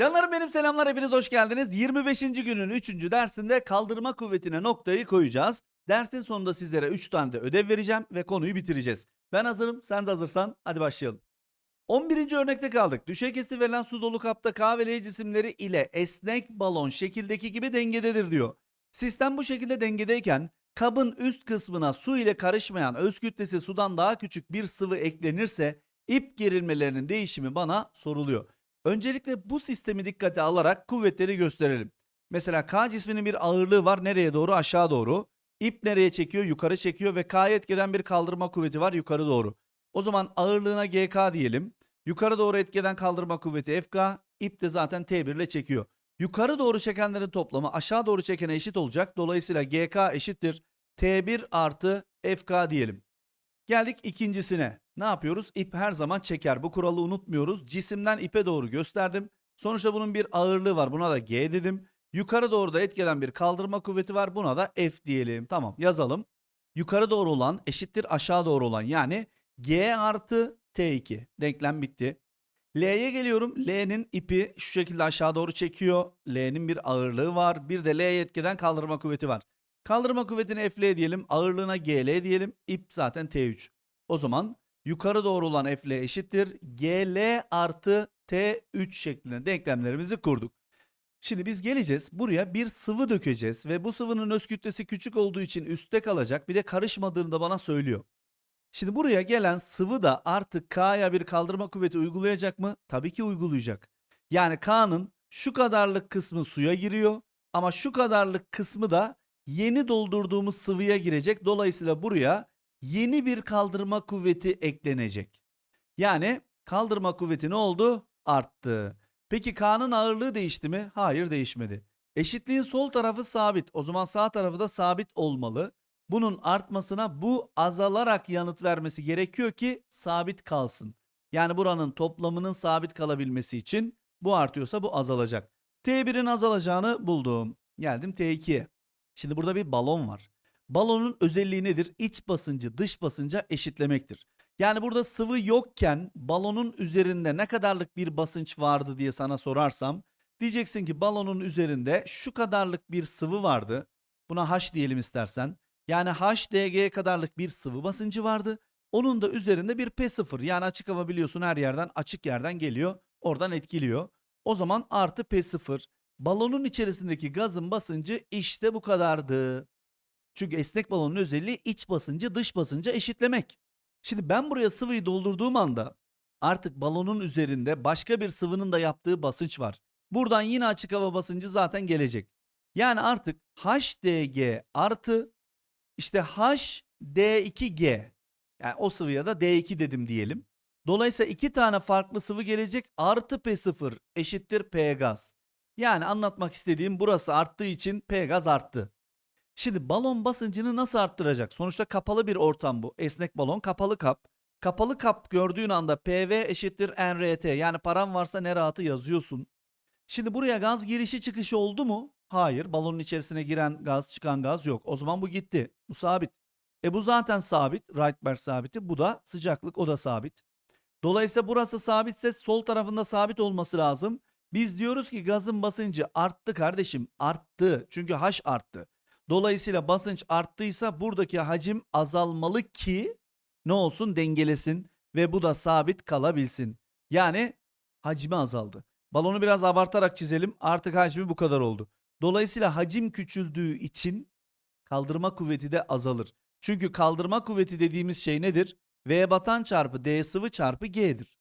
Canlarım benim selamlar hepiniz hoş geldiniz. 25. günün 3. dersinde kaldırma kuvvetine noktayı koyacağız. Dersin sonunda sizlere 3 tane de ödev vereceğim ve konuyu bitireceğiz. Ben hazırım sen de hazırsan hadi başlayalım. 11. örnekte kaldık. Düşey kesti verilen su dolu kapta K ve L cisimleri ile esnek balon şekildeki gibi dengededir diyor. Sistem bu şekilde dengedeyken kabın üst kısmına su ile karışmayan öz kütlesi sudan daha küçük bir sıvı eklenirse ip gerilmelerinin değişimi bana soruluyor. Öncelikle bu sistemi dikkate alarak kuvvetleri gösterelim. Mesela K cisminin bir ağırlığı var nereye doğru aşağı doğru. İp nereye çekiyor yukarı çekiyor ve K'ya etkeden bir kaldırma kuvveti var yukarı doğru. O zaman ağırlığına GK diyelim. Yukarı doğru etkeden kaldırma kuvveti FK. ip de zaten T1 ile çekiyor. Yukarı doğru çekenlerin toplamı aşağı doğru çekene eşit olacak. Dolayısıyla GK eşittir. T1 artı FK diyelim. Geldik ikincisine. Ne yapıyoruz? İp her zaman çeker. Bu kuralı unutmuyoruz. Cisimden ipe doğru gösterdim. Sonuçta bunun bir ağırlığı var. Buna da G dedim. Yukarı doğru da etkeden bir kaldırma kuvveti var. Buna da F diyelim. Tamam yazalım. Yukarı doğru olan eşittir aşağı doğru olan yani G artı T2. Denklem bitti. L'ye geliyorum. L'nin ipi şu şekilde aşağı doğru çekiyor. L'nin bir ağırlığı var. Bir de L'ye etkeden kaldırma kuvveti var. Kaldırma kuvvetini FL diyelim. Ağırlığına GL diyelim. İp zaten T3. O zaman yukarı doğru olan FL eşittir. GL artı T3 şeklinde denklemlerimizi kurduk. Şimdi biz geleceğiz. Buraya bir sıvı dökeceğiz ve bu sıvının öz kütlesi küçük olduğu için üstte kalacak. Bir de karışmadığını da bana söylüyor. Şimdi buraya gelen sıvı da artık K'ya bir kaldırma kuvveti uygulayacak mı? Tabii ki uygulayacak. Yani K'nın şu kadarlık kısmı suya giriyor ama şu kadarlık kısmı da yeni doldurduğumuz sıvıya girecek. Dolayısıyla buraya yeni bir kaldırma kuvveti eklenecek. Yani kaldırma kuvveti ne oldu? Arttı. Peki K'nın ağırlığı değişti mi? Hayır değişmedi. Eşitliğin sol tarafı sabit. O zaman sağ tarafı da sabit olmalı. Bunun artmasına bu azalarak yanıt vermesi gerekiyor ki sabit kalsın. Yani buranın toplamının sabit kalabilmesi için bu artıyorsa bu azalacak. T1'in azalacağını buldum. Geldim T2'ye. Şimdi burada bir balon var. Balonun özelliği nedir? İç basıncı dış basınca eşitlemektir. Yani burada sıvı yokken balonun üzerinde ne kadarlık bir basınç vardı diye sana sorarsam diyeceksin ki balonun üzerinde şu kadarlık bir sıvı vardı. Buna H diyelim istersen. Yani HDG kadarlık bir sıvı basıncı vardı. Onun da üzerinde bir P0 yani açık hava biliyorsun her yerden açık yerden geliyor. Oradan etkiliyor. O zaman artı P0 balonun içerisindeki gazın basıncı işte bu kadardı. Çünkü esnek balonun özelliği iç basıncı dış basınca eşitlemek. Şimdi ben buraya sıvıyı doldurduğum anda artık balonun üzerinde başka bir sıvının da yaptığı basınç var. Buradan yine açık hava basıncı zaten gelecek. Yani artık HDG artı işte HD2G yani o sıvıya da D2 dedim diyelim. Dolayısıyla iki tane farklı sıvı gelecek artı P0 eşittir P gaz. Yani anlatmak istediğim burası arttığı için P gaz arttı. Şimdi balon basıncını nasıl arttıracak? Sonuçta kapalı bir ortam bu. Esnek balon kapalı kap. Kapalı kap gördüğün anda PV eşittir NRT yani param varsa ne rahatı yazıyorsun. Şimdi buraya gaz girişi çıkışı oldu mu? Hayır. Balonun içerisine giren gaz çıkan gaz yok. O zaman bu gitti. Bu sabit. E bu zaten sabit. Rydberg sabiti. Bu da sıcaklık. O da sabit. Dolayısıyla burası sabitse sol tarafında sabit olması lazım. Biz diyoruz ki gazın basıncı arttı kardeşim. Arttı. Çünkü H arttı. Dolayısıyla basınç arttıysa buradaki hacim azalmalı ki ne olsun dengelesin ve bu da sabit kalabilsin. Yani hacmi azaldı. Balonu biraz abartarak çizelim. Artık hacmi bu kadar oldu. Dolayısıyla hacim küçüldüğü için kaldırma kuvveti de azalır. Çünkü kaldırma kuvveti dediğimiz şey nedir? V batan çarpı D sıvı çarpı G'dir.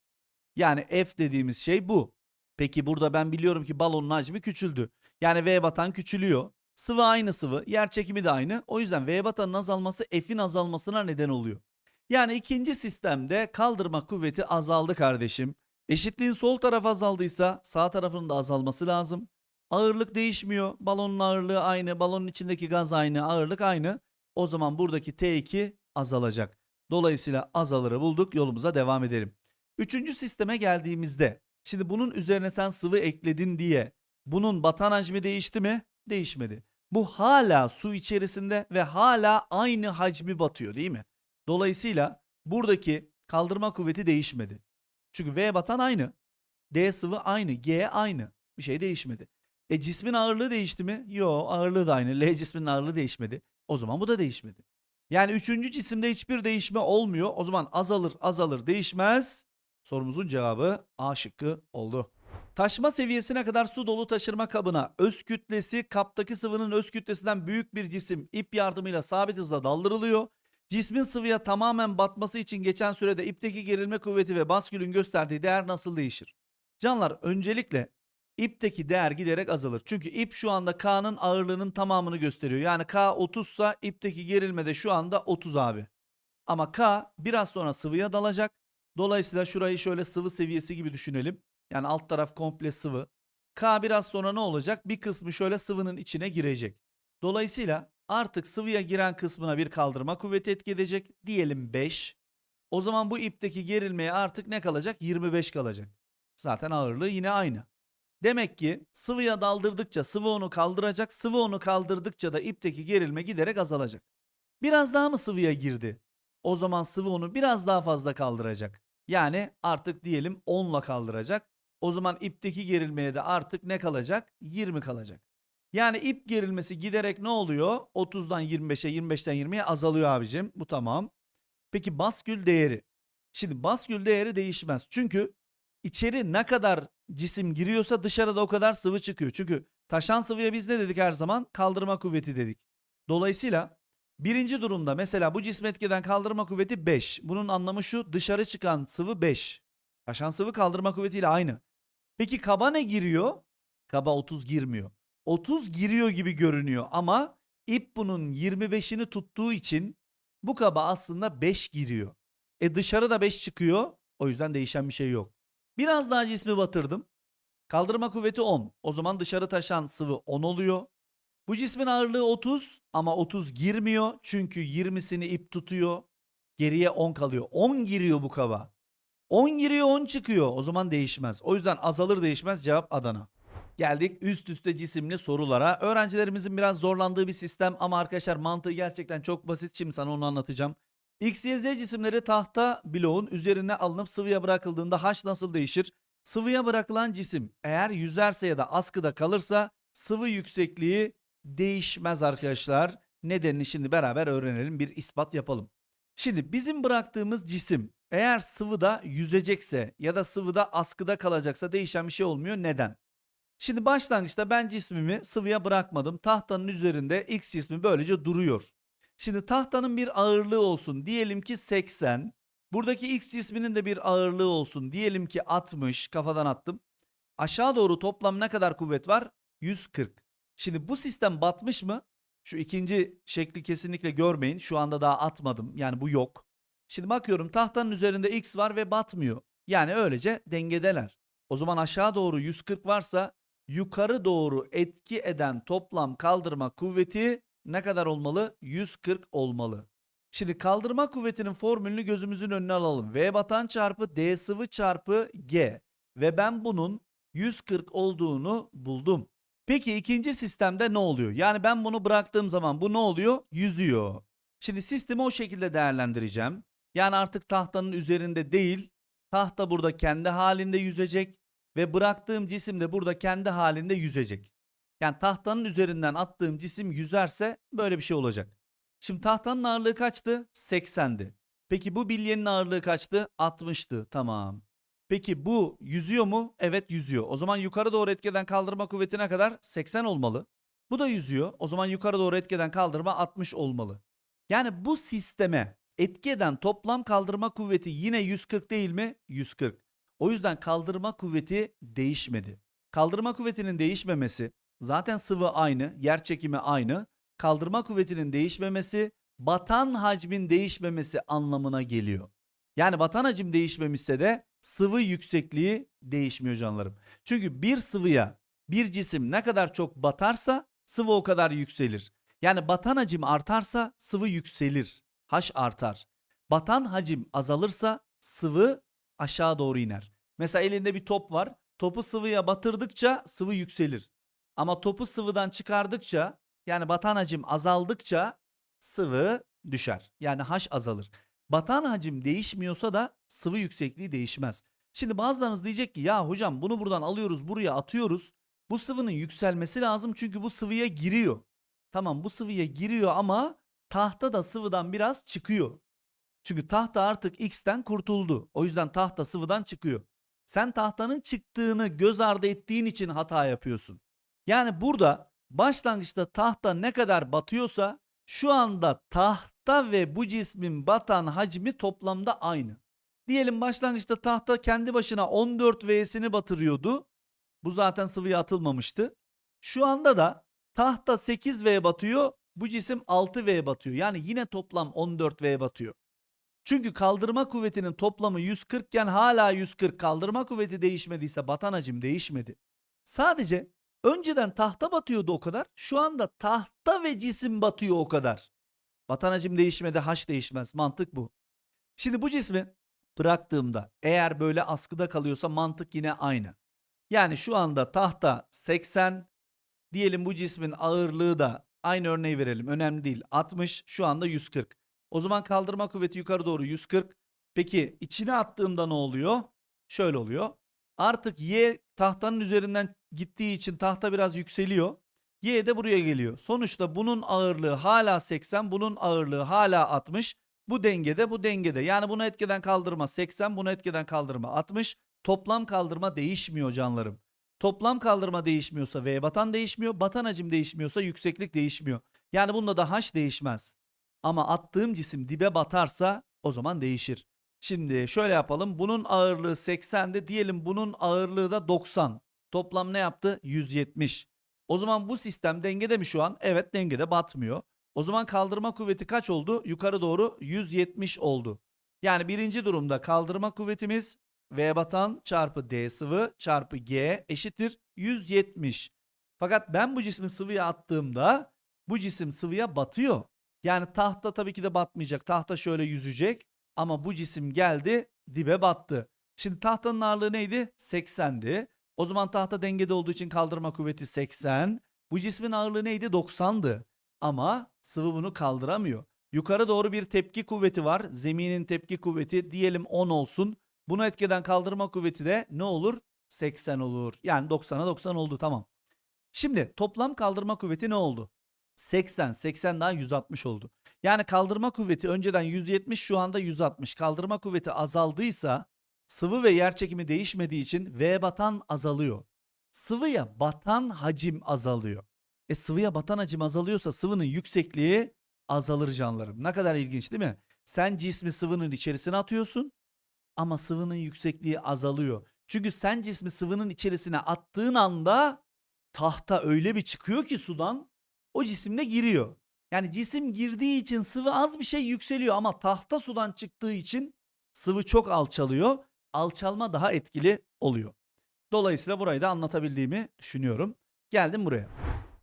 Yani F dediğimiz şey bu. Peki burada ben biliyorum ki balonun hacmi küçüldü. Yani V batan küçülüyor. Sıvı aynı sıvı, yer çekimi de aynı. O yüzden V batanın azalması F'in azalmasına neden oluyor. Yani ikinci sistemde kaldırma kuvveti azaldı kardeşim. Eşitliğin sol taraf azaldıysa sağ tarafının da azalması lazım. Ağırlık değişmiyor. Balonun ağırlığı aynı. Balonun içindeki gaz aynı. Ağırlık aynı. O zaman buradaki T2 azalacak. Dolayısıyla azalırı bulduk. Yolumuza devam edelim. Üçüncü sisteme geldiğimizde şimdi bunun üzerine sen sıvı ekledin diye bunun batan hacmi değişti mi? Değişmedi. Bu hala su içerisinde ve hala aynı hacmi batıyor değil mi? Dolayısıyla buradaki kaldırma kuvveti değişmedi. Çünkü V batan aynı. D sıvı aynı. G aynı. Bir şey değişmedi. E cismin ağırlığı değişti mi? Yo ağırlığı da aynı. L cisminin ağırlığı değişmedi. O zaman bu da değişmedi. Yani üçüncü cisimde hiçbir değişme olmuyor. O zaman azalır azalır değişmez. Sorumuzun cevabı A şıkkı oldu. Taşma seviyesine kadar su dolu taşırma kabına öz kütlesi kaptaki sıvının öz kütlesinden büyük bir cisim ip yardımıyla sabit hızla daldırılıyor. Cismin sıvıya tamamen batması için geçen sürede ipteki gerilme kuvveti ve baskülün gösterdiği değer nasıl değişir? Canlar öncelikle ipteki değer giderek azalır. Çünkü ip şu anda K'nın ağırlığının tamamını gösteriyor. Yani K 30 sa ipteki gerilme de şu anda 30 abi. Ama K biraz sonra sıvıya dalacak. Dolayısıyla şurayı şöyle sıvı seviyesi gibi düşünelim. Yani alt taraf komple sıvı. K biraz sonra ne olacak? Bir kısmı şöyle sıvının içine girecek. Dolayısıyla artık sıvıya giren kısmına bir kaldırma kuvveti etki edecek. Diyelim 5. O zaman bu ipteki gerilmeye artık ne kalacak? 25 kalacak. Zaten ağırlığı yine aynı. Demek ki sıvıya daldırdıkça sıvı onu kaldıracak, sıvı onu kaldırdıkça da ipteki gerilme giderek azalacak. Biraz daha mı sıvıya girdi? O zaman sıvı onu biraz daha fazla kaldıracak. Yani artık diyelim 10 ile kaldıracak. O zaman ipteki gerilmeye de artık ne kalacak? 20 kalacak. Yani ip gerilmesi giderek ne oluyor? 30'dan 25'e, 25'ten 20'ye azalıyor abicim. Bu tamam. Peki baskül değeri. Şimdi baskül değeri değişmez. Çünkü içeri ne kadar cisim giriyorsa dışarıda o kadar sıvı çıkıyor. Çünkü taşan sıvıya biz ne dedik her zaman? Kaldırma kuvveti dedik. Dolayısıyla birinci durumda mesela bu cismi etkeden kaldırma kuvveti 5. Bunun anlamı şu dışarı çıkan sıvı 5. Taşan sıvı kaldırma kuvvetiyle aynı. Peki kaba ne giriyor? Kaba 30 girmiyor. 30 giriyor gibi görünüyor ama ip bunun 25'ini tuttuğu için bu kaba aslında 5 giriyor. E dışarıda 5 çıkıyor. O yüzden değişen bir şey yok. Biraz daha cismi batırdım. Kaldırma kuvveti 10. O zaman dışarı taşan sıvı 10 oluyor. Bu cismin ağırlığı 30 ama 30 girmiyor. Çünkü 20'sini ip tutuyor. Geriye 10 kalıyor. 10 giriyor bu kaba. 10 giriyor 10 çıkıyor. O zaman değişmez. O yüzden azalır değişmez cevap Adana. Geldik üst üste cisimli sorulara. Öğrencilerimizin biraz zorlandığı bir sistem ama arkadaşlar mantığı gerçekten çok basit. Şimdi sana onu anlatacağım. X, Y, Z cisimleri tahta bloğun üzerine alınıp sıvıya bırakıldığında H nasıl değişir? Sıvıya bırakılan cisim eğer yüzerse ya da askıda kalırsa sıvı yüksekliği değişmez arkadaşlar. Nedenini şimdi beraber öğrenelim bir ispat yapalım. Şimdi bizim bıraktığımız cisim eğer sıvıda yüzecekse ya da sıvıda askıda kalacaksa değişen bir şey olmuyor. Neden? Şimdi başlangıçta ben cismimi sıvıya bırakmadım. Tahtanın üzerinde X cismi böylece duruyor. Şimdi tahtanın bir ağırlığı olsun. Diyelim ki 80. Buradaki X cisminin de bir ağırlığı olsun. Diyelim ki 60. Kafadan attım. Aşağı doğru toplam ne kadar kuvvet var? 140. Şimdi bu sistem batmış mı? Şu ikinci şekli kesinlikle görmeyin. Şu anda daha atmadım. Yani bu yok. Şimdi bakıyorum tahtanın üzerinde X var ve batmıyor. Yani öylece dengedeler. O zaman aşağı doğru 140 varsa yukarı doğru etki eden toplam kaldırma kuvveti ne kadar olmalı? 140 olmalı. Şimdi kaldırma kuvvetinin formülünü gözümüzün önüne alalım. V batan çarpı D sıvı çarpı G. Ve ben bunun 140 olduğunu buldum. Peki ikinci sistemde ne oluyor? Yani ben bunu bıraktığım zaman bu ne oluyor? Yüzüyor. Şimdi sistemi o şekilde değerlendireceğim. Yani artık tahtanın üzerinde değil, tahta burada kendi halinde yüzecek ve bıraktığım cisim de burada kendi halinde yüzecek. Yani tahtanın üzerinden attığım cisim yüzerse böyle bir şey olacak. Şimdi tahtanın ağırlığı kaçtı? 80'di. Peki bu bilyenin ağırlığı kaçtı? 60'tı. Tamam. Peki bu yüzüyor mu? Evet yüzüyor. O zaman yukarı doğru etkeden kaldırma kuvvetine kadar 80 olmalı. Bu da yüzüyor. O zaman yukarı doğru etkeden kaldırma 60 olmalı. Yani bu sisteme etki eden toplam kaldırma kuvveti yine 140 değil mi? 140. O yüzden kaldırma kuvveti değişmedi. Kaldırma kuvvetinin değişmemesi zaten sıvı aynı, yer çekimi aynı. Kaldırma kuvvetinin değişmemesi batan hacmin değişmemesi anlamına geliyor. Yani batan hacim değişmemişse de sıvı yüksekliği değişmiyor canlarım. Çünkü bir sıvıya bir cisim ne kadar çok batarsa sıvı o kadar yükselir. Yani batan hacim artarsa sıvı yükselir. H artar. Batan hacim azalırsa sıvı aşağı doğru iner. Mesela elinde bir top var. Topu sıvıya batırdıkça sıvı yükselir. Ama topu sıvıdan çıkardıkça yani batan hacim azaldıkça sıvı düşer. Yani H azalır. Batan hacim değişmiyorsa da sıvı yüksekliği değişmez. Şimdi bazılarınız diyecek ki ya hocam bunu buradan alıyoruz buraya atıyoruz. Bu sıvının yükselmesi lazım çünkü bu sıvıya giriyor. Tamam bu sıvıya giriyor ama tahta da sıvıdan biraz çıkıyor. Çünkü tahta artık X'ten kurtuldu. O yüzden tahta sıvıdan çıkıyor. Sen tahtanın çıktığını göz ardı ettiğin için hata yapıyorsun. Yani burada başlangıçta tahta ne kadar batıyorsa şu anda tahta ve bu cismin batan hacmi toplamda aynı. Diyelim başlangıçta tahta kendi başına 14 V'sini batırıyordu. Bu zaten sıvıya atılmamıştı. Şu anda da tahta 8V batıyor, bu cisim 6V batıyor. Yani yine toplam 14V batıyor. Çünkü kaldırma kuvvetinin toplamı 140 iken hala 140 kaldırma kuvveti değişmediyse batan hacim değişmedi. Sadece önceden tahta batıyordu o kadar. Şu anda tahta ve cisim batıyor o kadar. Batan hacim değişmedi, haş değişmez. Mantık bu. Şimdi bu cismi bıraktığımda eğer böyle askıda kalıyorsa mantık yine aynı. Yani şu anda tahta 80 diyelim bu cismin ağırlığı da aynı örneği verelim. Önemli değil. 60 şu anda 140. O zaman kaldırma kuvveti yukarı doğru 140. Peki içine attığımda ne oluyor? Şöyle oluyor. Artık Y tahtanın üzerinden gittiği için tahta biraz yükseliyor. Y de buraya geliyor. Sonuçta bunun ağırlığı hala 80, bunun ağırlığı hala 60. Bu dengede, bu dengede. Yani bunu etkeden kaldırma 80, bunu etkeden kaldırma 60. Toplam kaldırma değişmiyor canlarım. Toplam kaldırma değişmiyorsa V batan değişmiyor, batan hacim değişmiyorsa yükseklik değişmiyor. Yani bunda da H değişmez. Ama attığım cisim dibe batarsa o zaman değişir. Şimdi şöyle yapalım. Bunun ağırlığı 80'de diyelim bunun ağırlığı da 90. Toplam ne yaptı? 170. O zaman bu sistem dengede mi şu an? Evet dengede batmıyor. O zaman kaldırma kuvveti kaç oldu? Yukarı doğru 170 oldu. Yani birinci durumda kaldırma kuvvetimiz V batan çarpı D sıvı çarpı G eşittir 170. Fakat ben bu cismi sıvıya attığımda bu cisim sıvıya batıyor. Yani tahta tabii ki de batmayacak. Tahta şöyle yüzecek ama bu cisim geldi dibe battı. Şimdi tahtanın ağırlığı neydi? 80'di. O zaman tahta dengede olduğu için kaldırma kuvveti 80. Bu cismin ağırlığı neydi? 90'dı. Ama sıvı bunu kaldıramıyor. Yukarı doğru bir tepki kuvveti var. Zeminin tepki kuvveti diyelim 10 olsun. Bunu etkeden kaldırma kuvveti de ne olur? 80 olur. Yani 90'a 90 oldu tamam. Şimdi toplam kaldırma kuvveti ne oldu? 80, 80 daha 160 oldu. Yani kaldırma kuvveti önceden 170 şu anda 160. Kaldırma kuvveti azaldıysa sıvı ve yer çekimi değişmediği için V batan azalıyor. Sıvıya batan hacim azalıyor. E sıvıya batan hacim azalıyorsa sıvının yüksekliği azalır canlarım. Ne kadar ilginç değil mi? Sen cismi sıvının içerisine atıyorsun ama sıvının yüksekliği azalıyor. Çünkü sen cismi sıvının içerisine attığın anda tahta öyle bir çıkıyor ki sudan o cisimle giriyor. Yani cisim girdiği için sıvı az bir şey yükseliyor ama tahta sudan çıktığı için sıvı çok alçalıyor. Alçalma daha etkili oluyor. Dolayısıyla burayı da anlatabildiğimi düşünüyorum. Geldim buraya.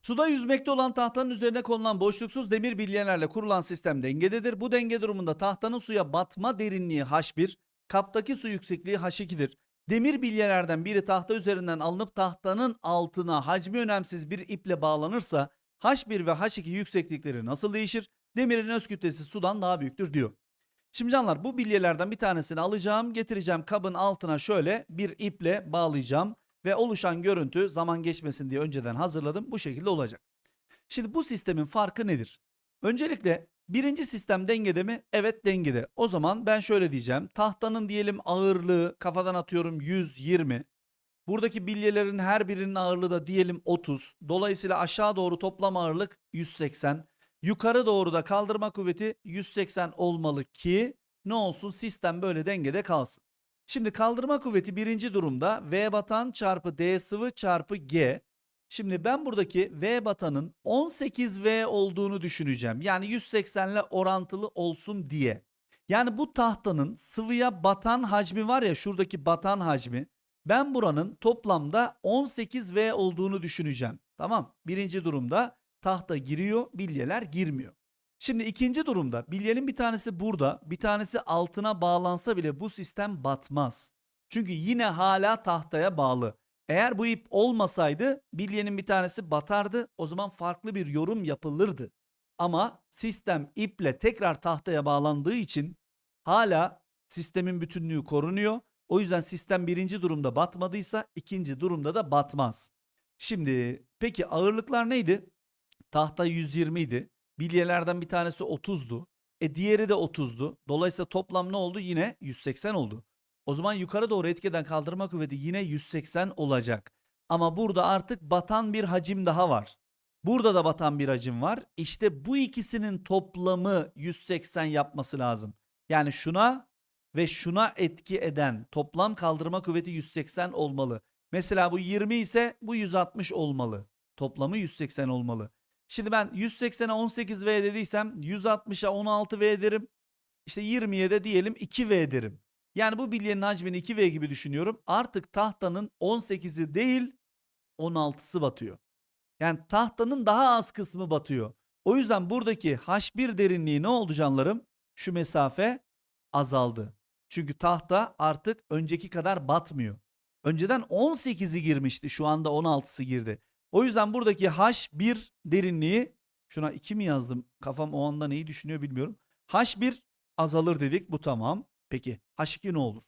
Suda yüzmekte olan tahtanın üzerine konulan boşluksuz demir bilyelerle kurulan sistem dengededir. Bu denge durumunda tahtanın suya batma derinliği H1, kaptaki su yüksekliği H2'dir. Demir bilyelerden biri tahta üzerinden alınıp tahtanın altına hacmi önemsiz bir iple bağlanırsa H1 ve H2 yükseklikleri nasıl değişir? Demirin öz kütlesi sudan daha büyüktür diyor. Şimdi canlar bu bilyelerden bir tanesini alacağım, getireceğim kabın altına şöyle bir iple bağlayacağım ve oluşan görüntü zaman geçmesin diye önceden hazırladım. Bu şekilde olacak. Şimdi bu sistemin farkı nedir? Öncelikle birinci sistem dengede mi? Evet dengede. O zaman ben şöyle diyeceğim. Tahtanın diyelim ağırlığı kafadan atıyorum 120. Buradaki bilyelerin her birinin ağırlığı da diyelim 30. Dolayısıyla aşağı doğru toplam ağırlık 180. Yukarı doğru da kaldırma kuvveti 180 olmalı ki ne olsun sistem böyle dengede kalsın. Şimdi kaldırma kuvveti birinci durumda V batan çarpı D sıvı çarpı G. Şimdi ben buradaki V batanın 18V olduğunu düşüneceğim. Yani 180 ile orantılı olsun diye. Yani bu tahtanın sıvıya batan hacmi var ya şuradaki batan hacmi. Ben buranın toplamda 18V olduğunu düşüneceğim. Tamam. Birinci durumda tahta giriyor, bilyeler girmiyor. Şimdi ikinci durumda bilyenin bir tanesi burada, bir tanesi altına bağlansa bile bu sistem batmaz. Çünkü yine hala tahtaya bağlı. Eğer bu ip olmasaydı bilyenin bir tanesi batardı, o zaman farklı bir yorum yapılırdı. Ama sistem iple tekrar tahtaya bağlandığı için hala sistemin bütünlüğü korunuyor. O yüzden sistem birinci durumda batmadıysa ikinci durumda da batmaz. Şimdi peki ağırlıklar neydi? Tahta 120 idi. Bilyelerden bir tanesi 30'du. E diğeri de 30'du. Dolayısıyla toplam ne oldu? Yine 180 oldu. O zaman yukarı doğru etkeden kaldırma kuvveti yine 180 olacak. Ama burada artık batan bir hacim daha var. Burada da batan bir hacim var. İşte bu ikisinin toplamı 180 yapması lazım. Yani şuna ve şuna etki eden toplam kaldırma kuvveti 180 olmalı. Mesela bu 20 ise bu 160 olmalı. Toplamı 180 olmalı. Şimdi ben 180'e 18V dediysem 160'a 16V derim. İşte 20'ye de diyelim 2V derim. Yani bu bilyenin hacmini 2V gibi düşünüyorum. Artık tahtanın 18'i değil 16'sı batıyor. Yani tahtanın daha az kısmı batıyor. O yüzden buradaki H1 derinliği ne oldu canlarım? Şu mesafe azaldı. Çünkü tahta artık önceki kadar batmıyor. Önceden 18'i girmişti. Şu anda 16'sı girdi. O yüzden buradaki H1 derinliği şuna 2 mi yazdım? Kafam o anda neyi düşünüyor bilmiyorum. H1 azalır dedik. Bu tamam. Peki H2 ne olur?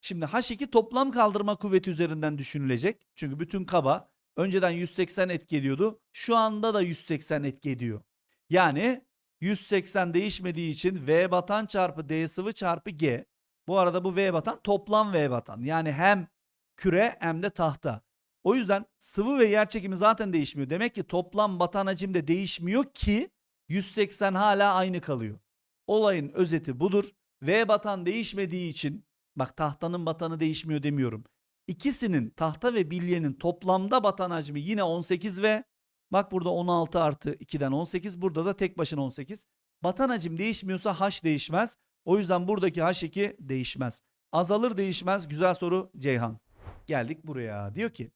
Şimdi H2 toplam kaldırma kuvveti üzerinden düşünülecek. Çünkü bütün kaba önceden 180 etki ediyordu. Şu anda da 180 etki ediyor. Yani 180 değişmediği için V batan çarpı D sıvı çarpı G. Bu arada bu V batan toplam V batan. Yani hem küre hem de tahta. O yüzden sıvı ve yer çekimi zaten değişmiyor. Demek ki toplam batan hacim de değişmiyor ki 180 hala aynı kalıyor. Olayın özeti budur. V batan değişmediği için bak tahtanın batanı değişmiyor demiyorum. İkisinin tahta ve bilyenin toplamda batan hacmi yine 18 ve bak burada 16 artı 2'den 18 burada da tek başına 18. Batan hacim değişmiyorsa H değişmez. O yüzden buradaki H2 değişmez. Azalır değişmez. Güzel soru Ceyhan. Geldik buraya. Diyor ki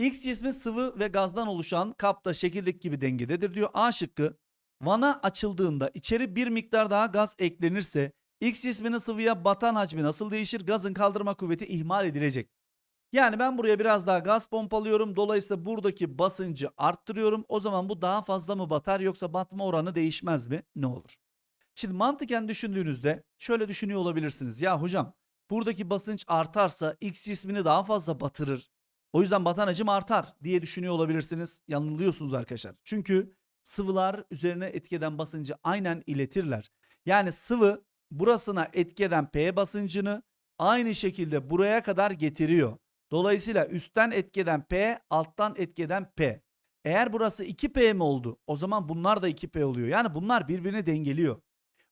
X cismi sıvı ve gazdan oluşan kapta şekildeki gibi dengededir diyor. A şıkkı vana açıldığında içeri bir miktar daha gaz eklenirse X cisminin sıvıya batan hacmi nasıl değişir? Gazın kaldırma kuvveti ihmal edilecek. Yani ben buraya biraz daha gaz pompalıyorum. Dolayısıyla buradaki basıncı arttırıyorum. O zaman bu daha fazla mı batar yoksa batma oranı değişmez mi? Ne olur? Şimdi mantıken düşündüğünüzde şöyle düşünüyor olabilirsiniz. Ya hocam buradaki basınç artarsa X cismini daha fazla batırır. O yüzden batan hacim artar diye düşünüyor olabilirsiniz. Yanılıyorsunuz arkadaşlar. Çünkü sıvılar üzerine etkeden basıncı aynen iletirler. Yani sıvı burasına etkeden P basıncını aynı şekilde buraya kadar getiriyor. Dolayısıyla üstten etkeden P, alttan etkeden P. Eğer burası 2P mi oldu? O zaman bunlar da 2P oluyor. Yani bunlar birbirini dengeliyor.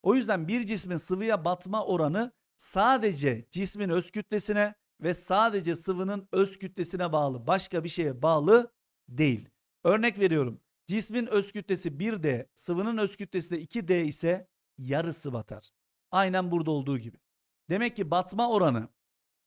O yüzden bir cismin sıvıya batma oranı sadece cismin öz kütlesine ve sadece sıvının öz kütlesine bağlı. Başka bir şeye bağlı değil. Örnek veriyorum. Cismin öz kütlesi 1D, sıvının öz kütlesi de 2D ise yarısı batar. Aynen burada olduğu gibi. Demek ki batma oranı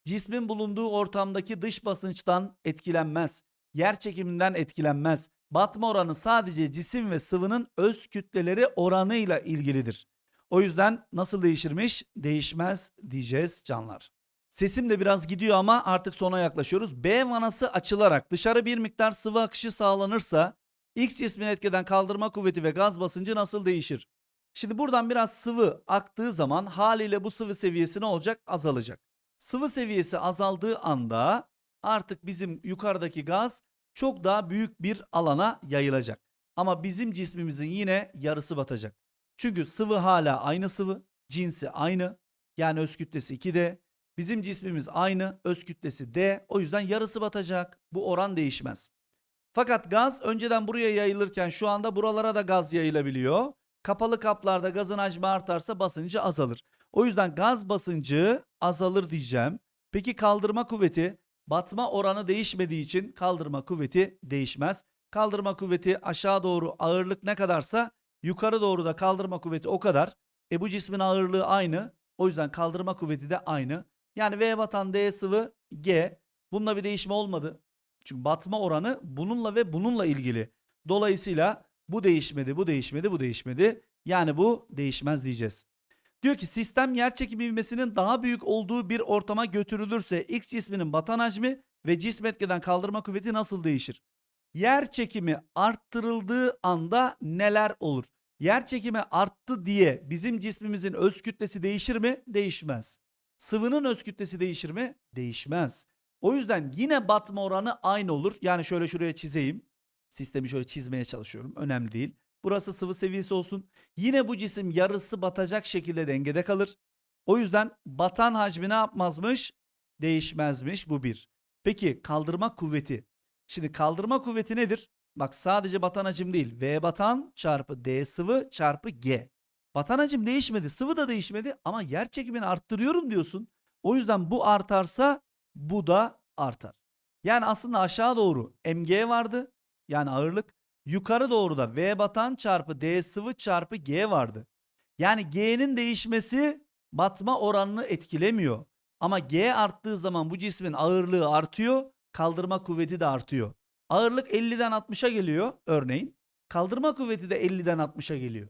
cismin bulunduğu ortamdaki dış basınçtan etkilenmez. Yer çekiminden etkilenmez. Batma oranı sadece cisim ve sıvının öz kütleleri oranıyla ilgilidir. O yüzden nasıl değişirmiş? Değişmez diyeceğiz canlar. Sesim de biraz gidiyor ama artık sona yaklaşıyoruz. B vanası açılarak dışarı bir miktar sıvı akışı sağlanırsa X cismin etkeden kaldırma kuvveti ve gaz basıncı nasıl değişir? Şimdi buradan biraz sıvı aktığı zaman haliyle bu sıvı seviyesi ne olacak? Azalacak. Sıvı seviyesi azaldığı anda artık bizim yukarıdaki gaz çok daha büyük bir alana yayılacak. Ama bizim cismimizin yine yarısı batacak. Çünkü sıvı hala aynı sıvı, cinsi aynı. Yani öz kütlesi 2D. Bizim cismimiz aynı, öz kütlesi D. O yüzden yarısı batacak. Bu oran değişmez. Fakat gaz önceden buraya yayılırken şu anda buralara da gaz yayılabiliyor. Kapalı kaplarda gazın hacmi artarsa basıncı azalır. O yüzden gaz basıncı azalır diyeceğim. Peki kaldırma kuvveti? Batma oranı değişmediği için kaldırma kuvveti değişmez. Kaldırma kuvveti aşağı doğru ağırlık ne kadarsa yukarı doğru da kaldırma kuvveti o kadar. E bu cismin ağırlığı aynı. O yüzden kaldırma kuvveti de aynı. Yani V batan D sıvı G. Bununla bir değişme olmadı. Çünkü batma oranı bununla ve bununla ilgili. Dolayısıyla bu değişmedi, bu değişmedi, bu değişmedi. Yani bu değişmez diyeceğiz. Diyor ki sistem yerçekimi ivmesinin daha büyük olduğu bir ortama götürülürse X cisminin batan hacmi ve cism etkeden kaldırma kuvveti nasıl değişir? Yer çekimi arttırıldığı anda neler olur? Yer çekimi arttı diye bizim cismimizin öz kütlesi değişir mi? Değişmez. Sıvının öz kütlesi değişir mi? Değişmez. O yüzden yine batma oranı aynı olur. Yani şöyle şuraya çizeyim. Sistemi şöyle çizmeye çalışıyorum. Önemli değil. Burası sıvı seviyesi olsun. Yine bu cisim yarısı batacak şekilde dengede kalır. O yüzden batan hacmi ne yapmazmış? Değişmezmiş. Bu bir. Peki kaldırma kuvveti. Şimdi kaldırma kuvveti nedir? Bak sadece batan hacim değil. V batan çarpı D sıvı çarpı G. Batan değişmedi. Sıvı da değişmedi ama yer çekimini arttırıyorum diyorsun. O yüzden bu artarsa bu da artar. Yani aslında aşağı doğru mg vardı. Yani ağırlık. Yukarı doğru da V batan çarpı D sıvı çarpı G vardı. Yani G'nin değişmesi batma oranını etkilemiyor. Ama G arttığı zaman bu cismin ağırlığı artıyor, kaldırma kuvveti de artıyor. Ağırlık 50'den 60'a geliyor örneğin. Kaldırma kuvveti de 50'den 60'a geliyor.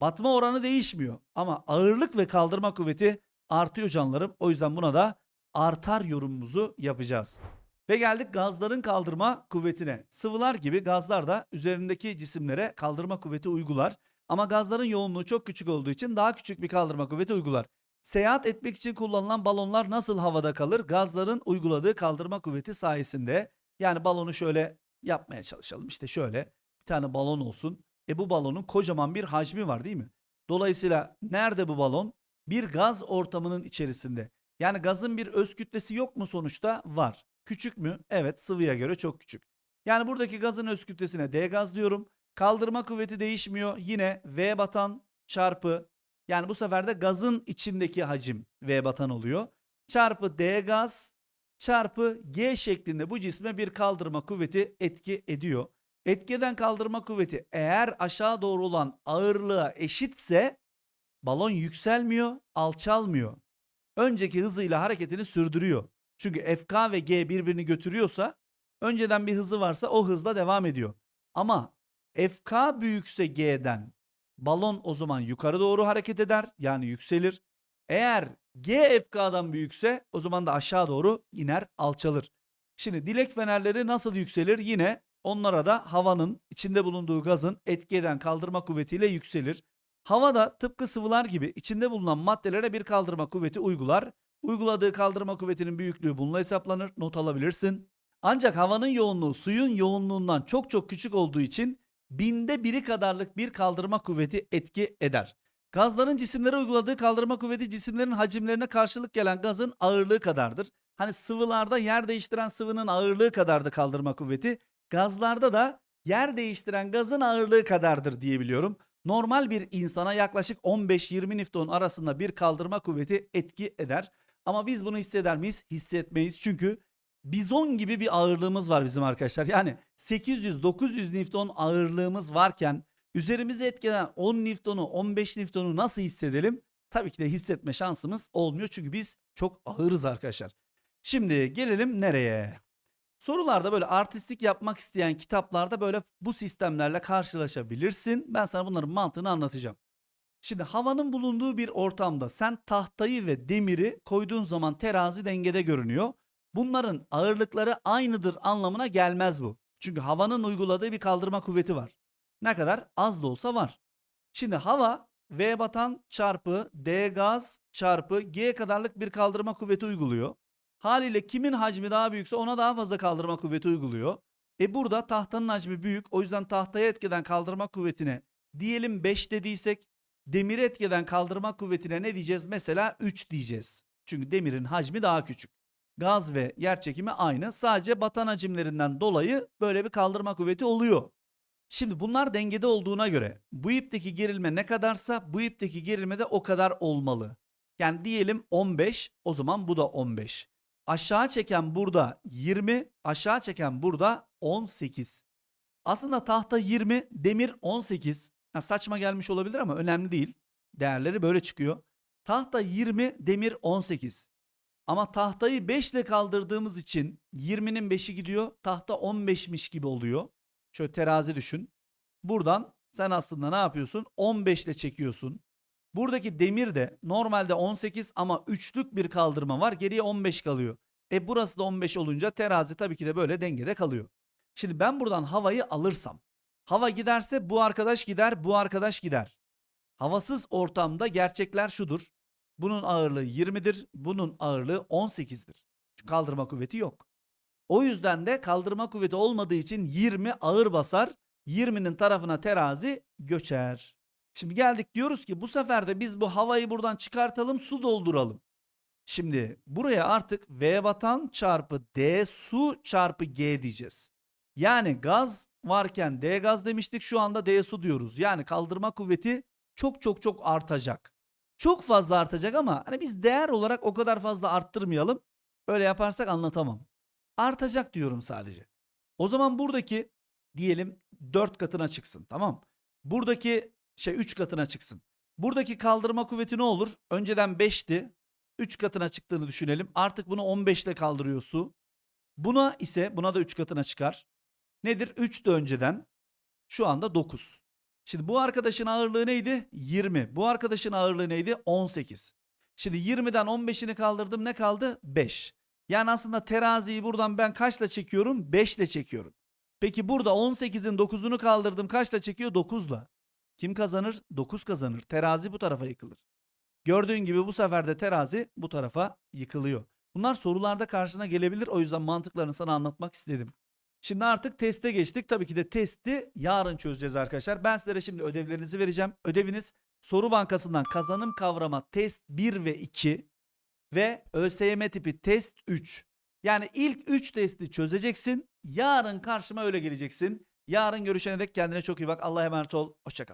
Batma oranı değişmiyor ama ağırlık ve kaldırma kuvveti artıyor canlarım. O yüzden buna da artar yorumumuzu yapacağız. Ve geldik gazların kaldırma kuvvetine. Sıvılar gibi gazlar da üzerindeki cisimlere kaldırma kuvveti uygular. Ama gazların yoğunluğu çok küçük olduğu için daha küçük bir kaldırma kuvveti uygular. Seyahat etmek için kullanılan balonlar nasıl havada kalır? Gazların uyguladığı kaldırma kuvveti sayesinde. Yani balonu şöyle yapmaya çalışalım. İşte şöyle bir tane balon olsun. E bu balonun kocaman bir hacmi var değil mi? Dolayısıyla nerede bu balon? Bir gaz ortamının içerisinde. Yani gazın bir öz kütlesi yok mu sonuçta? Var. Küçük mü? Evet sıvıya göre çok küçük. Yani buradaki gazın öz kütlesine D gaz diyorum. Kaldırma kuvveti değişmiyor. Yine V batan çarpı yani bu sefer de gazın içindeki hacim V batan oluyor. Çarpı D gaz çarpı G şeklinde bu cisme bir kaldırma kuvveti etki ediyor. Etkeden kaldırma kuvveti eğer aşağı doğru olan ağırlığa eşitse balon yükselmiyor, alçalmıyor. Önceki hızıyla hareketini sürdürüyor. Çünkü FK ve G birbirini götürüyorsa önceden bir hızı varsa o hızla devam ediyor. Ama FK büyükse G'den balon o zaman yukarı doğru hareket eder yani yükselir. Eğer G FK'dan büyükse o zaman da aşağı doğru iner alçalır. Şimdi dilek fenerleri nasıl yükselir? Yine onlara da havanın içinde bulunduğu gazın etki eden kaldırma kuvvetiyle yükselir. Hava da tıpkı sıvılar gibi içinde bulunan maddelere bir kaldırma kuvveti uygular. Uyguladığı kaldırma kuvvetinin büyüklüğü bununla hesaplanır. Not alabilirsin. Ancak havanın yoğunluğu suyun yoğunluğundan çok çok küçük olduğu için binde biri kadarlık bir kaldırma kuvveti etki eder. Gazların cisimlere uyguladığı kaldırma kuvveti cisimlerin hacimlerine karşılık gelen gazın ağırlığı kadardır. Hani sıvılarda yer değiştiren sıvının ağırlığı kadardı kaldırma kuvveti. Gazlarda da yer değiştiren gazın ağırlığı kadardır diyebiliyorum. Normal bir insana yaklaşık 15-20 Newton arasında bir kaldırma kuvveti etki eder. Ama biz bunu hisseder miyiz? Hissetmeyiz. Çünkü bizon gibi bir ağırlığımız var bizim arkadaşlar. Yani 800-900 Newton ağırlığımız varken üzerimize etkilenen 10 Newton'u 15 Newton'u nasıl hissedelim? Tabii ki de hissetme şansımız olmuyor. Çünkü biz çok ağırız arkadaşlar. Şimdi gelelim nereye? Sorularda böyle artistik yapmak isteyen kitaplarda böyle bu sistemlerle karşılaşabilirsin. Ben sana bunların mantığını anlatacağım. Şimdi havanın bulunduğu bir ortamda sen tahtayı ve demiri koyduğun zaman terazi dengede görünüyor. Bunların ağırlıkları aynıdır anlamına gelmez bu. Çünkü havanın uyguladığı bir kaldırma kuvveti var. Ne kadar? Az da olsa var. Şimdi hava V batan çarpı D gaz çarpı G kadarlık bir kaldırma kuvveti uyguluyor. Haliyle kimin hacmi daha büyükse ona daha fazla kaldırma kuvveti uyguluyor. E burada tahtanın hacmi büyük. O yüzden tahtaya etkeden kaldırma kuvvetine diyelim 5 dediysek demiri etkeden kaldırma kuvvetine ne diyeceğiz? Mesela 3 diyeceğiz. Çünkü demirin hacmi daha küçük. Gaz ve yer çekimi aynı. Sadece batan hacimlerinden dolayı böyle bir kaldırma kuvveti oluyor. Şimdi bunlar dengede olduğuna göre bu ipteki gerilme ne kadarsa bu ipteki gerilme de o kadar olmalı. Yani diyelim 15 o zaman bu da 15. Aşağı çeken burada 20, aşağı çeken burada 18. Aslında tahta 20, demir 18. Ha, saçma gelmiş olabilir ama önemli değil. Değerleri böyle çıkıyor. Tahta 20, demir 18. Ama tahtayı 5 ile kaldırdığımız için 20'nin 5'i gidiyor. Tahta 15'miş gibi oluyor. Şöyle terazi düşün. Buradan sen aslında ne yapıyorsun? 15 ile çekiyorsun. Buradaki demir de normalde 18 ama üçlük bir kaldırma var. Geriye 15 kalıyor. E burası da 15 olunca terazi tabii ki de böyle dengede kalıyor. Şimdi ben buradan havayı alırsam. Hava giderse bu arkadaş gider, bu arkadaş gider. Havasız ortamda gerçekler şudur. Bunun ağırlığı 20'dir, bunun ağırlığı 18'dir. Çünkü kaldırma kuvveti yok. O yüzden de kaldırma kuvveti olmadığı için 20 ağır basar. 20'nin tarafına terazi göçer. Şimdi geldik diyoruz ki bu sefer de biz bu havayı buradan çıkartalım su dolduralım. Şimdi buraya artık V batan çarpı D su çarpı G diyeceğiz. Yani gaz varken D gaz demiştik şu anda D su diyoruz. Yani kaldırma kuvveti çok çok çok artacak. Çok fazla artacak ama hani biz değer olarak o kadar fazla arttırmayalım. Öyle yaparsak anlatamam. Artacak diyorum sadece. O zaman buradaki diyelim 4 katına çıksın tamam. Buradaki şey 3 katına çıksın. Buradaki kaldırma kuvveti ne olur? Önceden 5'ti. 3 katına çıktığını düşünelim. Artık bunu 15 ile kaldırıyor su. Buna ise buna da 3 katına çıkar. Nedir? 3 de önceden. Şu anda 9. Şimdi bu arkadaşın ağırlığı neydi? 20. Bu arkadaşın ağırlığı neydi? 18. Şimdi 20'den 15'ini kaldırdım ne kaldı? 5. Yani aslında teraziyi buradan ben kaçla çekiyorum? 5 ile çekiyorum. Peki burada 18'in 9'unu kaldırdım kaçla çekiyor? 9'la. Kim kazanır? 9 kazanır. Terazi bu tarafa yıkılır. Gördüğün gibi bu sefer de terazi bu tarafa yıkılıyor. Bunlar sorularda karşına gelebilir. O yüzden mantıklarını sana anlatmak istedim. Şimdi artık teste geçtik. Tabii ki de testi yarın çözeceğiz arkadaşlar. Ben sizlere şimdi ödevlerinizi vereceğim. Ödeviniz soru bankasından kazanım kavrama test 1 ve 2 ve ÖSYM tipi test 3. Yani ilk 3 testi çözeceksin. Yarın karşıma öyle geleceksin. Yarın görüşene dek kendine çok iyi bak. Allah'a emanet ol. Hoşçakal.